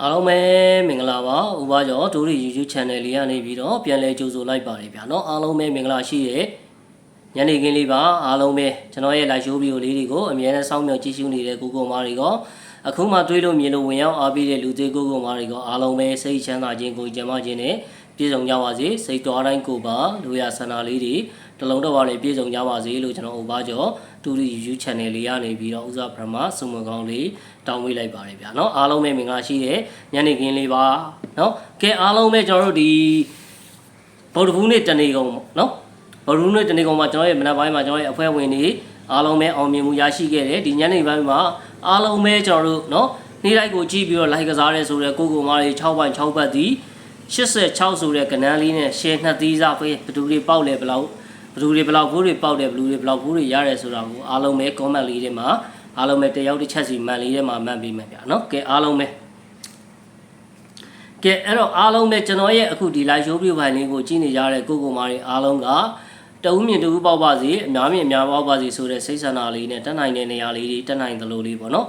အားလုံးပဲမင်္ဂလာပါဥပါကျော်ဒိုရီ YouTube channel လေးကနေပြီးတော့ပြန်လဲကြိုဆိုလိုက်ပါတယ်ဗျာเนาะအားလုံးပဲမင်္ဂလာရှိရဲ့ညနေခင်းလေးပါအားလုံးပဲကျွန်တော်ရဲ့ live show video လေးတွေကိုအမြဲတမ်းစောင့်မျှော်ကြည့်ရှုနေတဲ့ကိုကိုမားတွေကအခုမှတွေးလို့မြင်လို့ဝင်ရောက်အားပေးတဲ့လူသေးကိုကိုမားတွေကအားလုံးပဲစိတ်ချမ်းသာခြင်းကိုကြံ့မာခြင်းနဲ့ပြည့်စုံကြပါစေစိတ်တော်တိုင်းကိုပါလူရဆန္ဒလေးတွေ တလုံးတော့ပါနဲ့ပြည့်စုံကြပါစေလို့ကျွန်တော်ဥပါကျော်ဒိုရီ YouTube channel လေးကနေပြီးတော့ဥစားပရမစုံမကောင်းလေးတောင်းဝေးလိုက်ပါတယ်ဗျာเนาะအားလုံးပဲမင်္ဂလာရှိတဲ့ညနေခင်းလေးပါเนาะကဲအားလုံးပဲကျွန်တော်တို့ဒီဗုဒ္ဓဘူးနေ့တနေ့ကုန်ပေါ့เนาะဗုဒ္ဓဘူးနေ့တနေ့ကုန်မှာကျွန်တော်ရဲ့မနက်ပိုင်းမှာကျွန်တော်ရဲ့အဖွဲ့ဝင်တွေအားလုံးပဲအောင်မြင်မှုရရှိခဲ့တယ်ဒီညနေပိုင်းမှာအားလုံးပဲကျွန်တော်တို့เนาะနေ့တိုင်းကိုကြည့်ပြီးတော့ like ကစားရဲဆိုတဲ့ကိုကိုမားတွေ6ပိုင်း6ဘတ်ဒီ86ဆိုတဲ့ကဏ္ဍလေးနဲ့ share နှစ်သီးစားပေးဘယ်သူတွေပေါက်လဲဘယ်လောက် ဘလူတွေဘလောက်ဘူးတွေပေါက်တယ်ဘလူတွေဘလောက်ဘူးတွေရတယ်ဆိုတာကိုအားလုံးပဲ comment လေးထဲမှာအားလုံးပဲတယောက်တစ်ချက်စီမှန်လေးထဲမှာမှန်ပြီးမှပြနော်ကဲအားလုံးပဲကဲအဲ့တော့အားလုံးပဲကျွန်တော်ရဲ့အခုဒီ live show ပြဖိုင်လေးကိုကြည့်နေကြတဲ့ကိုကိုမာတွေအားလုံးကတဦးမြင်တဦးပေါက်ပါစေအများမြင်အများပေါက်ပါစေဆိုတဲ့စိတ်ဆန္ဒလေးနဲ့တက်နိုင်တဲ့နေရာလေးတွေတက်နိုင်သလိုလေးပေါ့နော်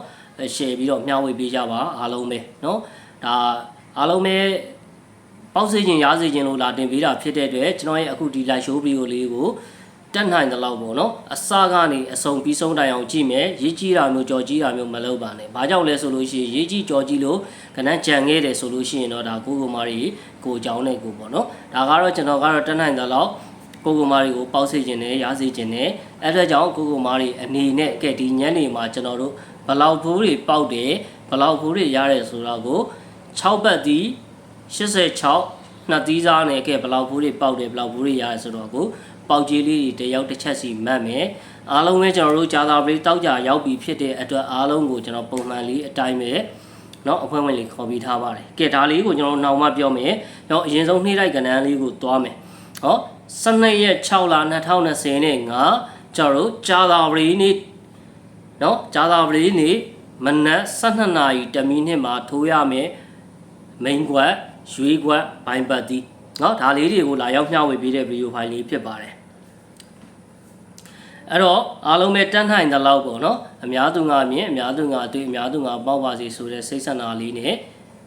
share ပြီးတော့မျှဝေပေးကြပါအားလုံးပဲနော်ဒါအားလုံးပဲ ပေါက်စေခြင်းရားစေခြင်းလို့လာတင်ပေးတာဖြစ်တဲ့အတွက်ကျွန်တော်ရဲ့အခုဒီ live show video လေးကိုတက်နိုင်တဲ့လောက်ပေါ့နော်အစကနေအဆုံးပြီးဆုံးတိုင်အောင်ကြည့်မယ်ရေးကြည့်တာမျိုးကြော်ကြည့်တာမျိုးမလုပ်ပါနဲ့။ဘာကြောင့်လဲဆိုလို့ရှိရင်ရေးကြည့်ကြော်ကြည့်လို့ကဏ္ဍကြံခဲ့တယ်ဆိုလို့ရှိရင်တော့ဒါကိုကိုမာရီကိုကြောင်းနဲ့ကိုပေါ့နော်။ဒါကတော့ကျွန်တော်ကတော့တက်နိုင်တဲ့လောက်ကိုကိုမာရီကိုပေါက်စေခြင်းနဲ့ရားစေခြင်းနဲ့အဲ့ဒါကြောင့်ကိုကိုမာရီအနေနဲ့ကဲဒီညနေမှာကျွန်တော်တို့ဘလောက်ဖိုးတွေပေါက်တယ်ဘလောက်ဖိုးတွေရတယ်ဆိုတော့ကို6ဘတ်ဒီ 86နှစ်သီးစားနဲ့ကဲဘလောက်ဘူးတွေပေါက်တယ်ဘလောက်ဘူးတွေရတယ်ဆိုတော့ကိုပေါက်ကြီးလေးတွေတယောက်တစ်ချက်စီမှတ်မယ်အားလုံးပဲကျွန်တော်တို့ဂျာသာပလေးတောက်ကြရောက်ပြီဖြစ်တဲ့အတွက်အားလုံးကိုကျွန်တော်ပုံမှန်လေးအတိုင်းပဲเนาะအဖွဲ့ဝင်လေးခေါ်ပြီးထားပါတယ်ကဲဒါလေးကိုကျွန်တော်နောက်မှပြောမယ်เนาะအရင်ဆုံးနှိမ့်လိုက်ကဏ္ဍလေးကိုသွားမယ်ဟော12ရက်6လ2020နဲ့ငါကျွန်တော်တို့ဂျာသာပလေးနေ့เนาะဂျာသာပလေးနေ့မနက်12နာရီတမိနစ်မှာထိုးရမယ်မိန်ကွက် ရွေးကွက်ဘိုင်ပတ်တီเนาะဒါလေးတွေကိုလာရောက်မျှဝေပေးတဲ့ဗီဒီယိုဖိုင်လေးဖြစ်ပါတယ်အဲ့တော့အားလုံးပဲတန်းထိုင်တဲ့လောက်ပေါ့နော်အများသူငါမြင်အများသူငါတွေ့အများသူငါပေါက်ပါစေဆိုတဲ့စိတ်ဆန္ဒလေးနဲ့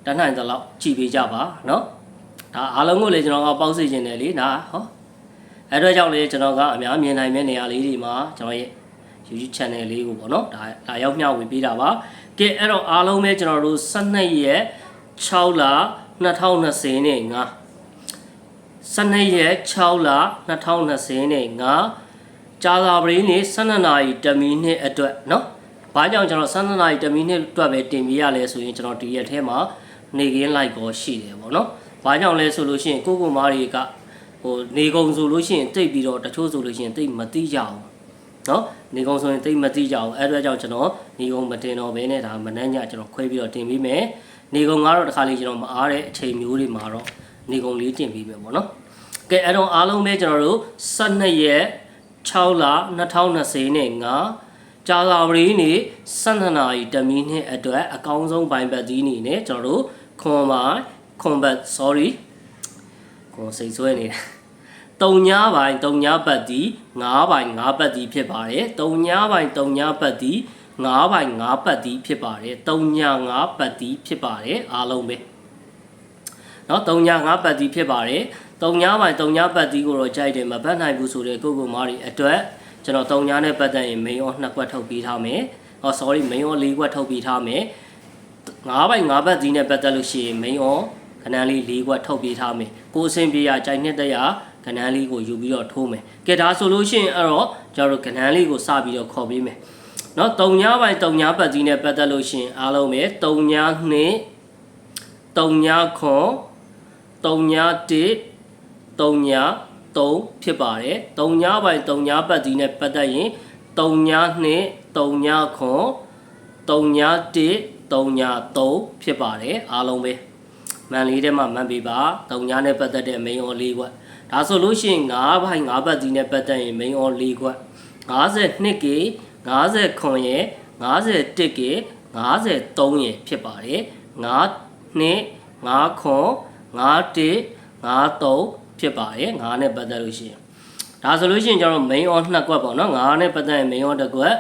တန်းထိုင်တဲ့လောက်ကြည်ပေးကြပါနော်ဒါအားလုံးကိုလည်းကျွန်တော်ကပေါက်စေခြင်းတယ်လေဒါဟောအဲ့တော့ကြောင့်လေကျွန်တော်ကအများမြင်နိုင်မယ့်နေရာလေးတွေမှာကျွန်တော်ရဲ့ YouTube channel လေးကိုပေါ့နော်ဒါဒါရောက်မျှဝေပေးတာပါကဲအဲ့တော့အားလုံးပဲကျွန်တော်တို့12ရက်6လ 2020နဲ့ငါ12ရက်6လ2020နဲ့ငါကြာသာပရင်းနေ12နာရီတမီနှစ်အတွက်เนาะဘာကြောင့်ကျွန်တော်12နာရီတမီနှစ်အတွက်ပဲတင်ပြရလဲဆိုရင်ကျွန်တော်ဒီရက်ထဲမှာနေကင်းလိုက်ကိုရှိတယ်ပေါ့เนาะဘာကြောင့်လဲဆိုလို့ရှိရင်ကိုကိုမားတွေကဟိုနေကုံဆိုလို့ရှိရင်တိတ်ပြီးတော့တချို့ဆိုလို့ရှိရင်တိတ်မတိကြအော နော်နေကုံဆိုရင်တိတ်မသိကြအောင်အဲ့အတွက်ကြောင့်ကျွန်တော်နေကုံမတင်တော့ဘဲနဲ့ဒါမနှမ်းညကျွန်တော်ခွဲပြီးတော့တင်ပြီးမယ်နေကုံကတော့တစ်ခါလေးကျွန်တော်မအားတဲ့အချိန်မျိုးတွေမှာတော့နေကုံလေးတင်ပြီးမယ်ပေါ့နော်ကဲအဲ့တော့အားလုံးပဲကျွန်တော်တို့12ရက်6လ2020နဲ့9ကြာသာပရီနေ့7နာရီတမီနှစ်အတွက်အကောင်းဆုံးဘိုင်ဘတ်ဒီနေနဲ့ကျွန်တော်တို့ခွန်ပါခွန်ဘတ် sorry ကိုစိတ်ဆွဲနေတယ် တုံညာပိုင်းတုံညာဘတ်ဒီ9ပိုင်း9ဘတ်ဒီဖြစ်ပါတယ်တုံညာပိုင်းတုံညာဘတ်ဒီ9ပိုင်း9ဘတ်ဒီဖြစ်ပါတယ်တုံညာ9ဘတ်ဒီဖြစ်ပါတယ်အားလုံးပဲเนาะတုံညာ9ဘတ်ဒီဖြစ်ပါတယ်တုံညာပိုင်းတုံညာပတ်တီးကိုတော့ကြိုက်တယ်မပတ်နိုင်ဘူးဆိုတဲ့ကိုကိုမားတွေအတွက်ကျွန်တော်တုံညာနဲ့ပတ်သက်ရင် main on နှစ်ကွက်ထုတ်ပြီးထားမယ်။ဟော sorry main on ၄ကွက်ထုတ်ပြီးထားမယ်။၅ပိုင်း၅ပတ်တီးနဲ့ပတ်သက်လို့ရှိရင် main on ခဏလေး၄ကွက်ထုတ်ပြီးထားမယ်။ ကိုအဆင်ပြေရကြိုက်နှစ်တရခဏလေးကိုယူပြီးတော့ထိုးမယ်။ကဲဒါဆိုလို့ရှိရင်အဲ့တော့ကျွန်တော်တို့ခဏလေးကိုစပြီးတော့ခေါ်ပေးမယ်။နော်တုံညာပိုင်းတုံညာပတ်တီးနဲ့ပတ်သက်လို့ရှိရင်အားလုံးပဲတုံညာနှစ်တုံညာခွန်တုံညာတစ်3ည3ဖြစ်ပါတယ်3ညပိုင်း3ညပတ်ဒီနဲ့ပတ်သက်ရင်3ည2 3ညခွန်3ည1 3ည3ဖြစ်ပါတယ်အားလုံးပဲ မန်လေးထဲမှာမန်ပေးပါ3ညနဲ့ပတ်သက်တဲ့ main on ၄ခွက်ဒါဆိုလို့ရှိရင်9ပိုင်း9ပတ်ဒီနဲ့ပတ်သက်ရင် main on ၄ခွက် 52ကေ50ခွန်ရဲ့ 51ကေ53ရဲ့ဖြစ်ပါတယ်9နှစ်9ခွန်51 53ဖြစ်ပါတယ်ငါးနဲ့ပတ်သက်လို့ရှိရင်ဒါဆိုလို့ရှိရင်ကျွန်တော် main on နှစ်ကွက်ပေါ့နော်ငါးနဲ့ပတ်သက်ရင် main on တစ်ကွက်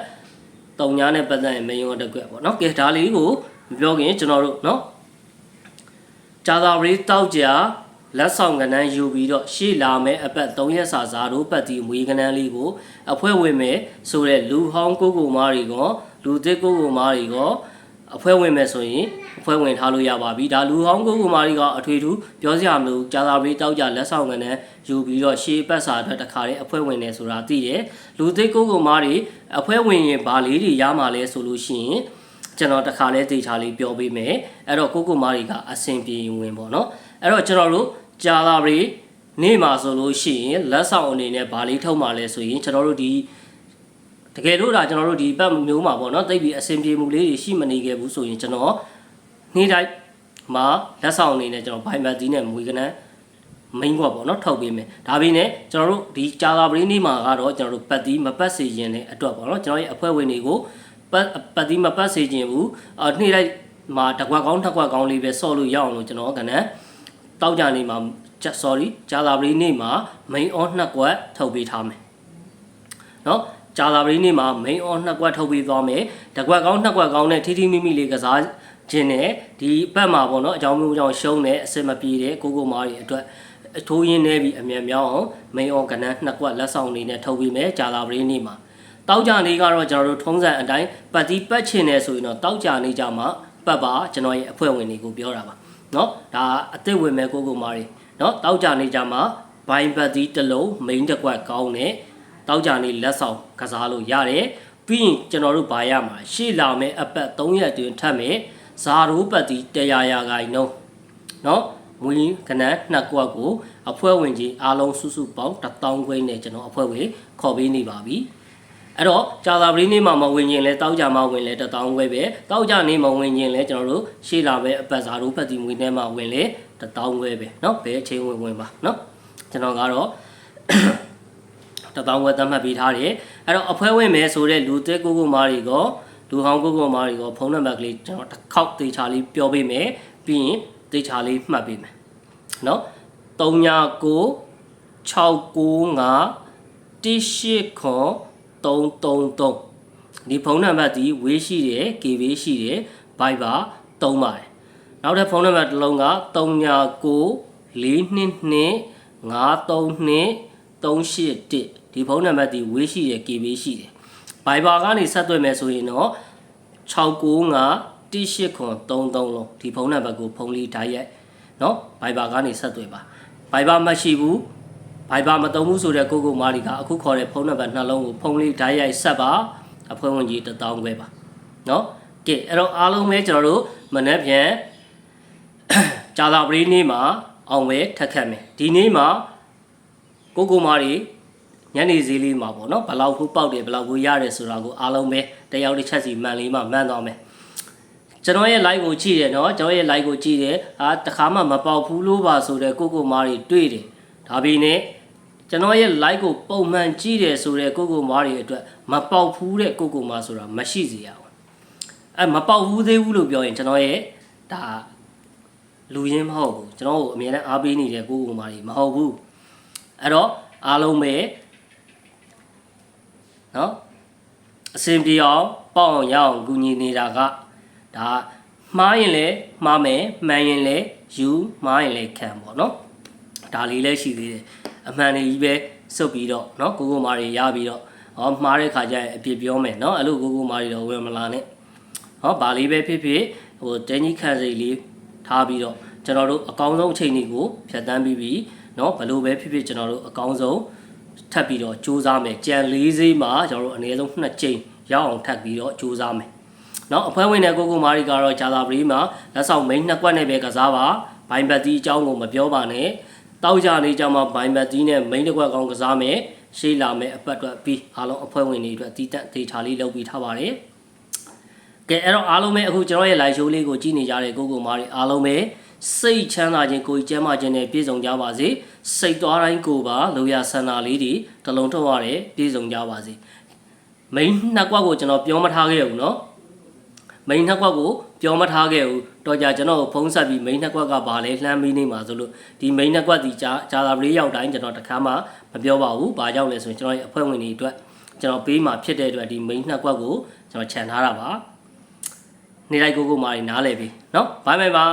တုံညာနဲ့ပတ်သက်ရင် main on တစ်ကွက်ပေါ့နော်ကဲဒါလေးကိုမပြောခင်ကျွန်တော်တို့နော် ကြာသာပရိတောက်ကြလက်ဆောင်ကဏ္ဍယူပြီးတော့ရှေ့လာမဲ့အပတ်3ရက်စာဇာတို့ပတ်တီမွေးကဏ္ဍလေးကိုအဖွဲ့ဝင်မယ်ဆိုတဲ့လူဟောင်းကိုကိုမားတွေကလူသစ်ကိုကိုမားတွေကအဖွဲ့ဝင်မယ်ဆိုရင်အဖွဲ့ဝင်ထားလို့ရပါပြီဒါလူဟောင်းကိုကိုမားတွေကအထွေထူးပြောစရာမလိုကြာသာပရိတောက်ကြလက်ဆောင်ကဏ္ဍယူပြီးတော့ရှေ့ပတ်စာအတွက်တခါတည်းအဖွဲ့ဝင်နေဆိုတာသိတယ်လူသစ်ကိုကိုမားတွေအဖွဲ့ဝင်ရင်ဘာလေးတွေရမှာလဲဆိုလို့ရှိရင် ကျွန်တော်တခါလဲသေချာလေးပြောပေးမယ်အဲ့တော့ကိုကိုမားတွေကအဆင်ပြေဝင်ပေါ့နော်အဲ့တော့ကျွန်တော်တို့ကြာလာပြီနေ့မှာဆိုလို့ရှိရင်လက်ဆောင်အနေနဲ့ဗာလေးထုတ်มาလဲဆိုရင်ကျွန်တော်တို့ဒီတကယ်လို့ဒါကျွန်တော်တို့ဒီပတ်မျိုးမှာပေါ့နော်တိတ်ပြီးအဆင်ပြေမှုလေးတွေရှိမနေခဲ့ဘူးဆိုရင်ကျွန်တော်နေ့တိုင်းမှာလက်ဆောင်အနေနဲ့ကျွန်တော်ဘိုင်ဘတ်ဒီနဲ့မွေးကနန်းမိန်ကွာပေါ့နော်ထုတ်ပေးမယ်ဒါပေမဲ့ကျွန်တော်တို့ဒီကြာသာပရင်းနေ့မှာကတော့ကျွန်တော်တို့ပတ်တီးမပတ်စေခြင်းတဲ့အတွက်ပေါ့နော်ကျွန်တော်ရဲ့အဖွဲ့ဝင်တွေကို ပတ်ပတ်တီးမပတ်စေခြင်းဘူးအာနေ့တိုင်းမှာတစ်ခွက်ကောင်းတစ်ခွက်ကောင်းလေးပဲဆော့လို့ရအောင်လို့ကျွန်တော်ကနန်းတောက်ကြနေမှာ sorry ကြာသာပရင်းနေ့မှာ main on နှစ်ကွက်ထုတ်ပေးထားမယ်နော်ကြာသာပရင်းနေ့မှာ main on နှစ်ကွက်ထုတ်ပေးသွားမယ်တစ်ခွက်ကောင်းနှစ်ခွက်ကောင်းနဲ့ထီထီမိမိလေးကစားခြင်းနဲ့ဒီဘက်မှာပေါ့နော်အကြောင်းမျိုးကြောင့်ရှုံးတဲ့အစင်မပြေတဲ့ကိုကိုမားတွေအတွက်အထိုးရင်းနေပြီးအမြင်မြောင်းအောင်မိန်အောင်ကနန်းနှစ်ကွက်လက်ဆောင်လေးနဲ့ထုတ်ပြီးမယ်ကြာလာပရင်းနေ့မှာ တောက်ကြနေကတော့ကျွန်တော်တို့ထုံးစံအတိုင်းပတ်တီးပတ်ချင်နေဆိုရင်တော့တောက်ကြနေကြမှာပတ်ပါကျွန်တော်ရဲ့အဖွဲ့ဝင်တွေကိုပြောတာပါเนาะဒါအစ်စ်ဝင်မဲ့ကိုကိုမားတွေเนาะတောက်ကြနေကြမှာဘိုင်ပတ်တီးတစ်လုံးမိန်တစ်ကွက်ကောင်းနဲ့တောက်ကြနေလက်ဆောင်ကစားလို့ရတယ်ပြီးရင်ကျွန်တော်တို့ဗာရမှာရှေ့လာမဲ့အပတ်3ရက်တွင်ထပ်မယ်ဇာရိုးပတ်တီး100ရာခိုင်နှုန်းเนาะ မွေးကနန်းနှစ်ကွက်ကိုအဖွဲ့ဝင်ကြီးအားလုံးစုစုပေါင်း1000ခွဲနဲ့ကျွန်တော်အဖွဲ့ဝင်ခေါ်ပေးနေပါပြီ အဲ့တော့ကြာသာပရင်းနေ့မှာမဝင်ရင်လဲတောက်ကြမှာဝင်လဲ1000ခွဲပဲတောက်ကြနေ့မှာဝင်ရင်လဲကျွန်တော်တို့ရှေ့လာပဲအပတ်စားတို့ဖက်တီမွေးထဲမှာဝင်လဲ1000ခွဲပဲเนาะဘယ်အချိန်ဝင်ဝင်ပါเนาะကျွန်တော်ကတော့ 1000ခွဲသတ်မှတ်ပေးထားတယ်အဲ့တော့အဖွဲ့ဝင်မယ်ဆိုတဲ့လူသက်ကိုကိုမားတွေကလူဟောင်းကိုကိုမားတွေကဖုန်းနံပါတ်ကလေးကျွန်တော်တစ်ခေါက်သေချာလေးပြောပေးမယ်ပြီးရင်သေချာလေးမှတ်ပေးမယ် เนาะ 3996918333ဒီဖုန်းနံပါတ်ဒီဝေးရှိတယ် KB ရှိတယ် Viber သုံးပါတယ်နောက်တဲ့ဖုန်းနံပါတ်တစ်လုံးက399422532381ဒီဖုန်းနံပါတ်ဒီဝေးရှိတယ် KB ရှိတယ် Viber ကနေဆက်သွယ်မယ်ဆိုရင်တော့695 18933လုံးဒီဖုန်းနံပါတ်ကိုဖုန်းလေးဓာတ်ရိုက်နော် Viber ကနေဆက်သွယ်ပါ Viber မရှိဘူး Viber မတုံးဘူးဆိုတဲ့ကိုကိုမာလီကအခုခေါ်တဲ့ဖုန်းနံပါတ်နှလုံးကိုဖုန်းလေးဓာတ်ရိုက်ဆက်ပါအဖွဲ့ဝင်ကြီး1000ပဲပါနော်ကဲအဲ့တော့အားလုံးပဲကျွန်တော်တို့မနေ့ပြန် ကြာသာပရိနေ့မှာအောင်ပဲထက်ခတ်မယ်ဒီနေ့မှာကိုကိုမာလီညနေဈေးလေးမှာပေါ့နော်ဘယ်လောက်ခုပေါက်တယ်ဘယ်လောက်ခုရတယ်ဆိုတာကိုအားလုံးပဲတယောက်တစ်ချက်စီမှန်လေးမှမှန်သွားမယ် ကျွန်တော်ရဲ့ live ကိုကြည့်တယ်เนาะကျွန်တော်ရဲ့ live ကိုကြည့်တယ်အာတခါမှမပေါက်ဘူးလို့ပါဆိုတဲ့ကိုကိုမားတွေတွေ့တယ် ဒါပေမဲ့ကျွန်တော်ရဲ့ like ကိုပုံမှန်ကြည့်တယ်ဆိုတဲ့ကိုကိုမားတွေအတွက်မပေါက်ဘူးတဲ့ကိုကိုမားဆိုတာမရှိစေရဘူးအဲမပေါက်ဘူးသေးဘူးလို့ပြောရင်ကျွန်တော်ရဲ့ဒါလူရင်းမဟုတ်ဘူးကျွန်တော်ကိုအမြဲတမ်းအားပေးနေတဲ့ကိုကိုမားတွေမဟုတ်ဘူးအဲ့တော့အားလုံးပဲနော်အစဉ်ပြေအောင်ပေါ့အောင်ရအောင်ကူညီနေတာကဒါမှားရင်လည်းမှားမယ်မှန်ရင်လည်းယူမှားရင်လည်းခံပေါ့နော် ဒါလေးလည်းရှိသေးတယ်အမှန်တွေကြီးပဲစုပ်ပြီးတော့နော်ကိုကိုမာတွေရပြီးတော့ဟောမှားတဲ့ခါကျရင်အပြစ်ပြောမယ်နော်အဲ့လိုကိုကိုမာတွေတော့ဝင်မလာနဲ့ဟောဘာလေးပဲဖြစ်ဖြစ်ဟိုတင်းကြီးခံစိတ်လေးထားပြီးတော့ကျွန်တော်တို့အကောင်းဆုံးအချိန်တွေကိုဖြတ်တန်းပြီးပြီနော်ဘလို့ပဲဖြစ်ဖြစ်ကျွန်တော်တို့အကောင်းဆုံးထပ်ပြီးတော့စူးစမ်းမယ်ကြံ၄စိမှာကျွန်တော်တို့အနည်းဆုံး2ကြိမ်ရောက်အောင်ထပ်ပြီးတော့စူးစမ်းမယ်နော်အဖွဲ့ဝင်တဲ့ကိုကိုမာရီကတော့ဂျာသာပရီမှာလက်ဆောင်မိန်းနှစ်ကွက်နဲ့ပဲကစားပါဘိုင်ဘတ်တီအကြောင်းကိုမပြောပါနဲ့ တောက်ကြနေကြမှာဘိုင်ဘတ်တီနဲ့မိန်းတစ်ကွက်ကောင်းကစားမယ်ရှေးလာမယ်အပတ်အတွက်ပြီးအားလုံးအဖွဲ့ဝင်တွေအတွက်တီးတက်ဒေတာလေးလုပ်ပြီးထားပါတယ်ကဲအဲ့တော့အားလုံးပဲအခုကျွန်တော်ရဲ့ live show လေးကိုကြည့်နေကြတဲ့ကိုကိုမာရီအားလုံးပဲစိတ်ချမ်းသာခြင်းကိုယ်ကျမ်းမာခြင်းနဲ့ပြည့်စုံကြပါစေစိတ်သွားတိုင်းကိုပါလိုရဆန္ဒလေးတွေတလုံးထုတ်ရတယ်ပြည့်စုံကြပါစေမိန်းနှစ်ကွက်ကိုကျွန်တော်ပြောမထားခဲ့ဘူးเนาะ မိန်နှစ်ကွက်ကို ပြောမထားခဲ့ဘူးတော့ကြကျွန်တော်ကိုဖုန်းဆက်ပြီးမိန်နှစ်ကွက်ကဘာလဲလှမ်းပြီးနေမှာဆိုလို့ဒီမိန်နှစ်ကွက်ဒီဂျာဂျာသာပလေးရောက်တိုင်းကျွန်တော်တခါမှမပြောပါဘူးဘာကြောင့်လဲဆိုရင်ကျွန်တော်ရဲ့အဖွဲ့ဝင်တွေအတွက်ကျွန်တော်ပေးမှာဖြစ်တဲ့အတွက်ဒီမိန်နှစ်ကွက်ကိုကျွန်တော်ခြံထားတာပါနေလိုက်ကိုကိုမာရီနားလဲပြီเนาะဘိုင်ဘိုင်ပါ